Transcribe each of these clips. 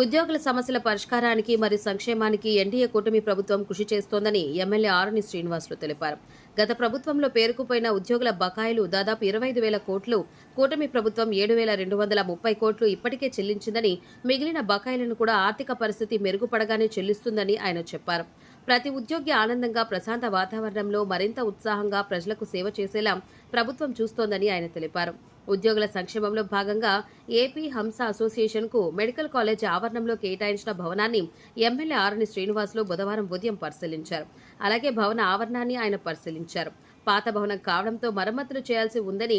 ఉద్యోగుల సమస్యల పరిష్కారానికి మరియు సంక్షేమానికి ఎన్డీఏ కూటమి ప్రభుత్వం కృషి చేస్తోందని ఎమ్మెల్యే ఆరుని శ్రీనివాసులు తెలిపారు. గత ప్రభుత్వంలో పేరుకుపోయిన ఉద్యోగుల బకాయిలు దాదాపు ఇరవై ఐదు వేల కోట్లు కూటమి ప్రభుత్వం ఏడు వేల రెండు వందల ముప్పై కోట్లు ఇప్పటికే చెల్లించిందని మిగిలిన బకాయిలను కూడా ఆర్థిక పరిస్థితి మెరుగుపడగానే చెల్లిస్తుందని ఆయన చెప్పారు. ప్రతి ఉద్యోగి ఆనందంగా ప్రశాంత వాతావరణంలో మరింత ఉత్సాహంగా ప్రజలకు సేవ చేసేలా ప్రభుత్వం చూస్తోందని ఆయన తెలిపారు. ఉద్యోగుల సంక్షేమంలో భాగంగా ఏపీ హంస అసోసియేషన్కు మెడికల్ కాలేజ్ ఆవరణంలో కేటాయించిన భవనాన్ని ఎమ్మెల్యే ఆరణి శ్రీనివాసులు బుధవారం ఉదయం పరిశీలించారు. అలాగే భవన ఆవరణాన్ని ఆయన పరిశీలించారు. పాత భవనం కావడంతో మరమ్మతులు చేయాల్సి ఉందని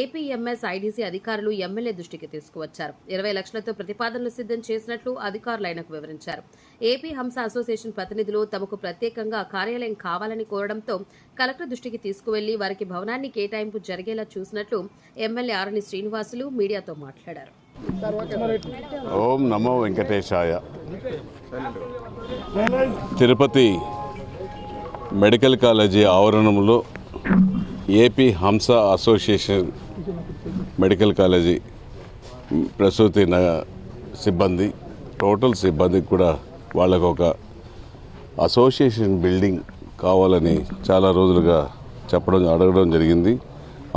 ఏపీఎంఎస్ ఐడీసీ అధికారులు ఎమ్మెల్యే దృష్టికి తీసుకువచ్చారు. ఇరవై లక్షలతో ప్రతిపాదనలు సిద్ధం చేసినట్లు అధికారులు ఆయనకు వివరించారు. ఏపీ హంస అసోసియేషన్ ప్రతినిధులు తమకు ప్రత్యేకంగా కార్యాలయం కావాలని కోరడంతో కలెక్టర్ దృష్టికి తీసుకువెళ్ళి వారికి భవనాన్ని కేటాయింపు జరిగేలా చూసినట్లు ఎమ్మెల్యే ఆరణి శ్రీనివాసులు మీడియాతో మాట్లాడారు. ఓం నమో వెంకటేశాయ. తిరుపతి మెడికల్ కాలేజీ ఆవరణంలో AP Hamsa association medical college ప్రసూతి న- సిబ్బంది టోటల్ సిబ్బందికి కూడా వాళ్ళకు ఒక అసోసియేషన్ బిల్డింగ్ కావాలని చాలా రోజులుగా చెప్పడం అడగడం జరిగింది.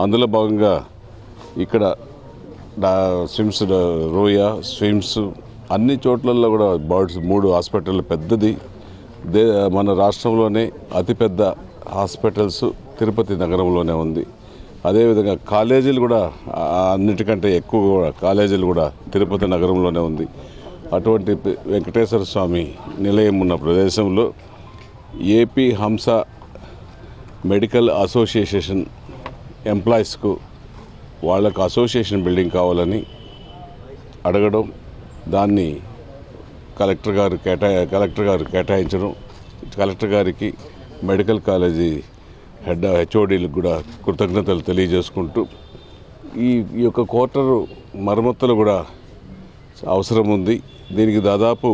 అందులో భాగంగా ఇక్కడ స్విమ్స్ రోయా స్విమ్స్ అన్ని చోట్లలో కూడా బర్డ్స్ మూడు హాస్పిటల్ పెద్దది. దే మన రాష్ట్రంలోనే అతిపెద్ద హాస్పిటల్స్ తిరుపతి నగరంలోనే ఉంది. అదేవిధంగా కాలేజీలు కూడా అన్నిటికంటే ఎక్కువ కూడా కాలేజీలు కూడా తిరుపతి నగరంలోనే ఉంది. అటువంటి వెంకటేశ్వర స్వామి నిలయం ఉన్న ప్రదేశంలో ఏపీ హంస మెడికల్ అసోసియేషన్ ఎంప్లాయీస్కు వాళ్ళకు అసోసియేషన్ బిల్డింగ్ కావాలని అడగడం దాన్ని కలెక్టర్ గారు కేటా కలెక్టర్ గారు కేటాయించడం కలెక్టర్ గారికి మెడికల్ కాలేజీ హెడ్ హెచ్ఓడీలకు కూడా కృతజ్ఞతలు తెలియజేసుకుంటూ ఈ ఈ యొక్క క్వార్టర్ మరమ్మతులు కూడా అవసరం ఉంది. దీనికి దాదాపు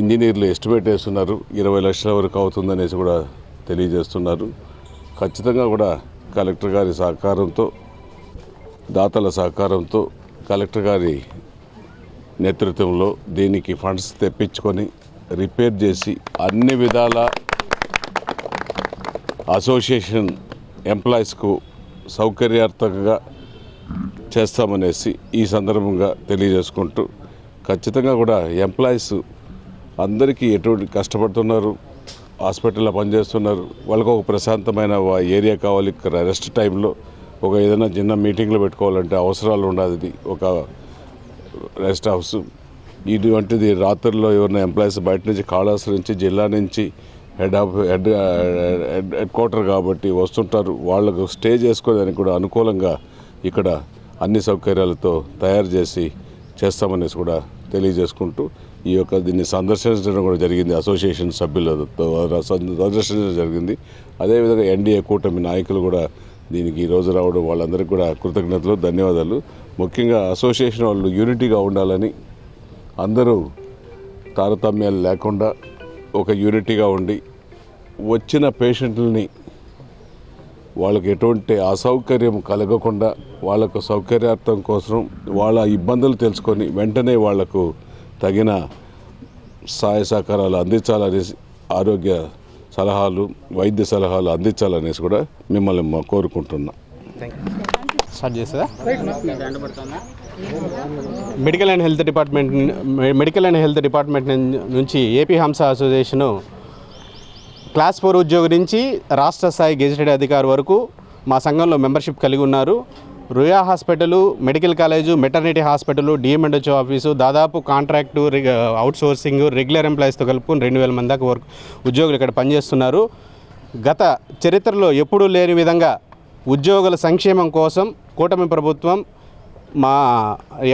ఇంజనీర్లు ఎస్టిమేట్ వేస్తున్నారు. ఇరవై లక్షల వరకు అవుతుందనేసి కూడా తెలియజేస్తున్నారు. ఖచ్చితంగా కూడా కలెక్టర్ గారి సహకారంతో దాతల సహకారంతో కలెక్టర్ గారి నేతృత్వంలో దీనికి ఫండ్స్ తెప్పించుకొని రిపేర్ చేసి అన్ని విధాల అసోసియేషన్ ఎంప్లాయీస్కు సౌకర్యార్థకంగా చేస్తామనేసి ఈ సందర్భంగా తెలియజేసుకుంటూ ఖచ్చితంగా కూడా ఎంప్లాయీస్ అందరికీ ఎటువంటి కష్టపడుతున్నారు హాస్పిటల్లో పనిచేస్తున్నారు వాళ్ళకు ఒక ప్రశాంతమైన ఏరియా కావాలి ఇక్కడ రెస్ట్ టైంలో ఒక ఏదైనా చిన్న మీటింగ్లు పెట్టుకోవాలంటే అవసరాలు ఉండదు ఒక రెస్ట్ హౌస్. ఇటువంటిది రాత్రుల్లో ఎవరైనా ఎంప్లాయీస్ బయట నుంచి కాళాస్ నుంచి జిల్లా నుంచి head of head head quarter కాబట్టి వస్తుంటారు. వాళ్ళకు స్టే చేసుకోవడానికి కూడా అనుకూలంగా ఇక్కడ అన్ని సౌకర్యాలతో తయారు చేసి చేస్తామనేసి కూడా తెలియజేసుకుంటూ ఈ యొక్క దీన్ని సందర్శించడం కూడా జరిగింది. అసోసియేషన్ సభ్యులతో సందర్శించడం జరిగింది. అదేవిధంగా ఎన్డీఏ కూటమి నాయకులు కూడా దీనికి ఈరోజు రోజు రావడం వాళ్ళందరికీ కూడా కృతజ్ఞతలు ధన్యవాదాలు. ముఖ్యంగా అసోసియేషన్ వాళ్ళు యూనిటీగా ఉండాలని అందరూ తారతమ్యాలు లేకుండా ఒక యూనిటీగా ఉండి వచ్చిన పేషెంట్లని వాళ్ళకి ఎటువంటి అసౌకర్యం కలగకుండా వాళ్ళకు సౌకర్యార్థం కోసం వాళ్ళ ఇబ్బందులు తెలుసుకొని వెంటనే వాళ్ళకు తగిన సహాయ సహకారాలు అందించాలని ఆరోగ్య సలహాలు వైద్య సలహాలు అందించాలనేసి కూడా మిమ్మల్ని కోరుకుంటున్నా. స్టార్ట్ చేస్తుందా medical and health department medical and health department నుంచి AP Hamsa association class four ఉద్యోగి నుంచి రాష్ట్ర స్థాయి గెజిటెడ్ అధికారి వరకు మా సంఘంలో మెంబర్షిప్ కలిగి ఉన్నారు. Ruia hospital medical college maternity hospital DM and HO office దాదాపు కాంట్రాక్టు అవుట్ సోర్సింగ్ రెగ్యులర్ ఎంప్లాయీస్తో కలుపుకొని రెండు వేల మంది దాకా వర్క్ ఉద్యోగులు ఇక్కడ పనిచేస్తున్నారు. గత చరిత్రలో ఎప్పుడూ లేని విధంగా ఉద్యోగుల సంక్షేమం కోసం కూటమి ప్రభుత్వం మా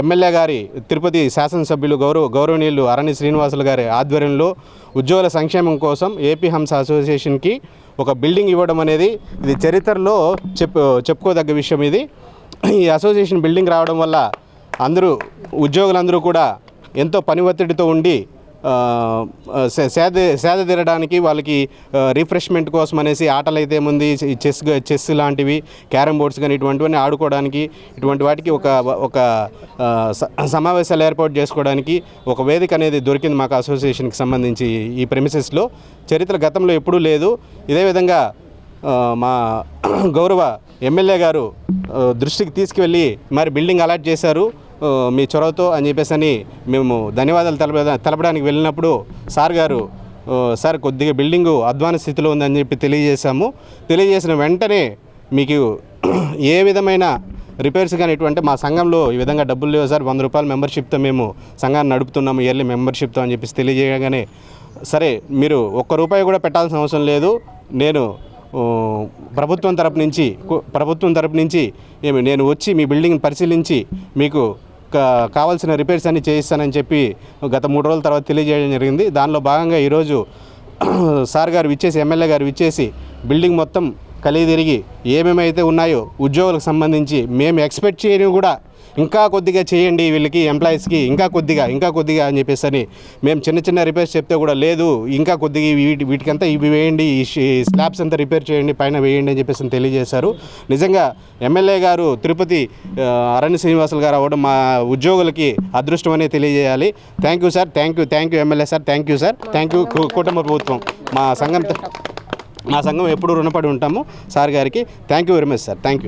ఎమ్మెల్యే గారి తిరుపతి శాసనసభ్యులు గౌరవ గౌరవనీయులు అరణి శ్రీనివాసులు గారి ఆధ్వర్యంలో ఉద్యోగుల సంక్షేమం కోసం ఏపీ హంస అసోసియేషన్కి ఒక బిల్డింగ్ ఇవ్వడం అనేది ఇది చరిత్రలో చెప్పు చెప్పుకోదగ్గ విషయం ఇది. ఈ అసోసియేషన్ బిల్డింగ్ రావడం వల్ల అందరూ ఉద్యోగులందరూ కూడా ఎంతో పని ఒత్తిడితో ఉండి సేద సేద తీరడానికి వాళ్ళకి రిఫ్రెష్మెంట్ కోసం అనేసి ఆటలు అయితే ముందు చెస్ చెస్ లాంటివి క్యారమ్ బోర్డ్స్ కానీ ఇటువంటివన్నీ ఆడుకోవడానికి ఇటువంటి వాటికి ఒక ఒక స- సమావేశాలు ఏర్పాటు చేసుకోవడానికి ఒక వేదిక అనేది దొరికింది మాకు అసోసియేషన్కి సంబంధించి ఈ ప్రెమిసెస్లో చరిత్ర గతంలో ఎప్పుడూ లేదు. ఇదే విధంగా మా గౌరవ ఎమ్మెల్యే గారు దృష్టికి తీసుకువెళ్ళి మరి బిల్డింగ్ అలాట్ చేశారు. మీ చొరవతో అని చెప్పేసి అని మేము ధన్యవాదాలు తెలప తెలపడానికి వెళ్ళినప్పుడు సార్ గారు సార్ కొద్దిగా బిల్డింగు అధ్వాన స్థితిలో ఉందని చెప్పి తెలియజేశాము. తెలియజేసిన వెంటనే మీకు ఏ విధమైన రిపేర్స్ కానీ ఇటువంటి మా సంఘంలో ఈ విధంగా డబ్బులు లేవు సార్. వంద రూపాయల మెంబర్షిప్తో మేము సంఘాన్ని నడుపుతున్నాము ఇయర్లీ మెంబర్షిప్తో అని చెప్పేసి తెలియజేయగానే సరే మీరు ఒక్క రూపాయి కూడా పెట్టాల్సిన అవసరం లేదు. నేను ప్రభుత్వం తరపు నుంచి కు- ప్రభుత్వం తరపు నుంచి నేను వచ్చి మీ బిల్డింగ్ పరిశీలించి మీకు కావాల్సిన రిపేర్స్ అన్ని చేయిస్తానని చెప్పి గత మూడు రోజుల తర్వాత తెలియజేయడం జరిగింది. దానిలో భాగంగా ఈరోజు సార్ గారు విచ్చేసి ఎమ్మెల్యే గారు విచ్చేసి బిల్డింగ్ మొత్తం కలిగి తిరిగి ఏమేమైతే ఉన్నాయో ఉద్యోగులకు సంబంధించి మేము ఎక్స్పెక్ట్ చేయని కూడా ఇంకా కొద్దిగా చేయండి వీళ్ళకి ఎంప్లాయీస్కి ఇంకా కొద్దిగా ఇంకా కొద్దిగా అని చెప్పేసి అని మేము చిన్న చిన్న రిపేర్స్ చెప్తే కూడా లేదు ఇంకా కొద్దిగా వీటి వీటికంతా ఇవి వేయండి ఈ స్లాబ్స్ అంతా రిపేర్ చేయండి పైన వేయండి అని చెప్పేసి అని తెలియజేశారు. నిజంగా ఎమ్మెల్యే గారు తిరుపతి అరణ్య శ్రీనివాసులు గారు అవ్వడం మా ఉద్యోగులకి అదృష్టం అనేది తెలియజేయాలి. Thank you sir thank you thank you MLA sir thank you sir thank you కుటుంబ ప్రభుత్వం. మా సంఘం మా సంఘం ఎప్పుడు రుణపడి ఉంటాము. సార్ గారికి thank you very much sir thank you